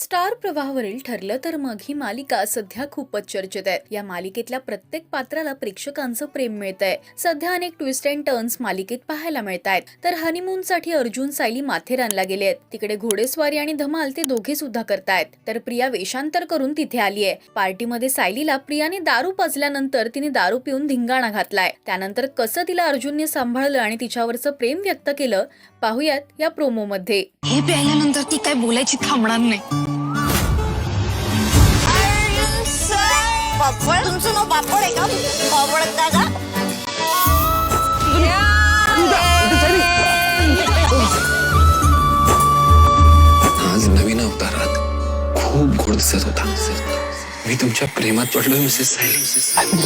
Star प्रवाहावरील ठरलं तर मग ही मालिका सध्या खूपच चर्चेत आहे. या मालिकेतल्या प्रत्येक पात्राला प्रेक्षकांचं प्रेम मिळत आहे सध्या अनेक ट्विस्ट अँड टर्न्स मालिकेत पाहायला मिळत आहेत तर हनीमूनसाठी अर्जुन सायली माथेरानला गेले आहेत तिकडे घोडेस्वारी आणि धमाल ते दोघे सुद्धा करतायत. तर प्रिया वेषांतर करून तिथे आली आहे. पार्टीमध्ये सायलीला प्रियाने दारू पाजल्यानंतर तिने दारू पिऊन धिंगाणा घातलाय. त्यानंतर कसं तिला अर्जुनने सांभाळलं आणि तिच्यावरचं प्रेम व्यक्त केलं पाहुयात या प्रोमो मध्ये. हे प्यायल्यानंतर ती काय बोलायची थांबणार नाही. पापड तुमचं नाव पापड आहे का? पापड का आज नवीन अवतारात खूप गोड दिसत होता मी तुमच्या प्रेमात पडलोय मिसेस सायली.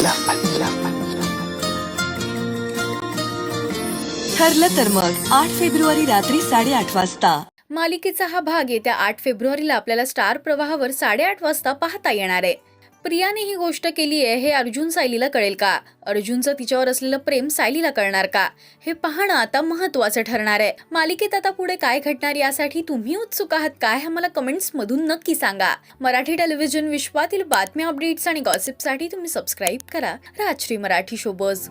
ठरलं तर मग आठ फेब्रुवारी रात्री साडेआठ वाजता. मालिकेचा हा भाग येत्या आठ फेब्रुवारीला आपल्याला स्टार प्रवाहावर साडेआठ वाजता पाहता येणार आहे. प्रियाने ही गोष्ट केली आहे हे अर्जुन सायलीला कळेल का? अर्जुनचं तिच्यावर असलेलं प्रेम सायलीला कळणार का? हे पाहणं आता महत्वाचं ठरणार आहे. मालिकेत आता पुढे काय घडणार यासाठी तुम्ही उत्सुक आहात काय हे मला कमेंट्स मधून नक्की सांगा. मराठी टेलिव्हिजन विश्वातील बातम्या अपडेट्स आणि गॉसिपसाठी तुम्ही सबस्क्राईब करा. राजश्री मराठी शोबज.